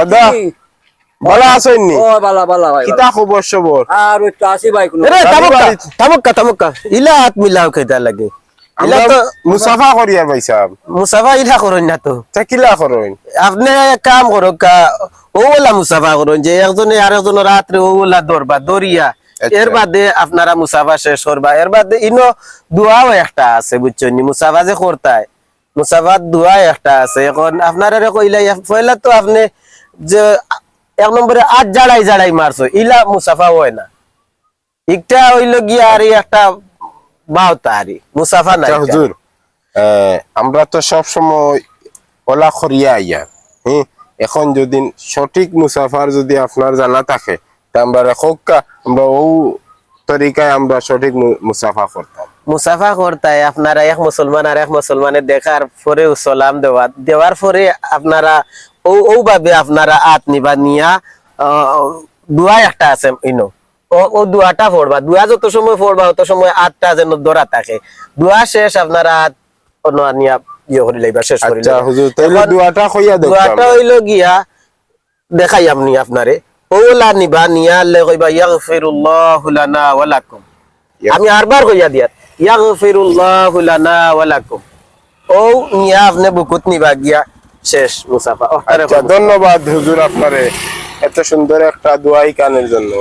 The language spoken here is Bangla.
দাদা ভালো আছেন নি? ও বালা বালা ভাই কিতা খবর সবর আর একটু আসি ভাই কোনো রে দাদু তামুক্কা বাড়ি- তামুক্কা তামুক্কা ইলা হাত মিলাও কেটা লাগে। ইলা তো মুসাফা করিয়া ভাই সাহেব মুসাফা ইলা করুন না তো। তা কিলা করেন। আপনি কাম করো কা ওলা মুসাফা করুন যে একজনে রাত্রে ওলা দরবা দরিয়া আচ্ছা। এর বাদে আপনারা মুসাফা শেষ করবা এর বাদে ইনো দুয়াও একটা আছে বুঝছেন নি? মুসাফা যে করতায় মুসাফার দুয়া একটা আছে। এখন আপনারা কইলা পয়লা তো আপনি যে এক নম্বরে আট জাড়াই জাড়াই মারছো ইলা মুসাফা হয় না। একটা হইল গিয়া আর একটা বাউতা আরি মুসাফা নাই আচ্ছা, হুজুর আমরা তো সব সময় ওলা করিয়া আইয়া হ্যাঁ এখন যদি সঠিক মুসাফার যদি আপনার জানা থাকে তা আমরা রেখকা আমরা ও তরিকায় আমরা সঠিক মুসাফা করতাম। মুসাফা করতায় আপনারা এক মুসলমান আর এক মুসলমানের দেখার পরে সালাম দেওয়া দেওয়ার পরে আপনারা ও ও ভাবে আপনারা আত নিবা নিয়া দোয়া একটা আছে ইনো ও ও দোয়াটা পড়বা দোয়া যত সময় পড়বা তত সময় আটটা যেন ধরা থাকে। দোয়া শেষ আপনারা অন্য নিয়া ইয়ে করে লইবা শেষ করে আচ্ছা হুজুর তাইলে দুয়াটা কইয়া দেখতাম। দোয়াটা হইল গিয়া দেখাই আপনি আপনারে। ওলা নিবা নিয়া লে কইবা ইয়াগফিরুল্লাহু লানা ওয়া লাকুম। আমি আরবার কইয়া দিয়া ইয়াগফিরুল্লাহু লানা ওয়া লাকুম। ও নিয়া আপনি বুকুত নিবা গিয়া শেষ মুসাফা। আচ্ছা ধন্যবাদ হুজুর আপনারে এত সুন্দর একটা দোয়াই কানের জন্য।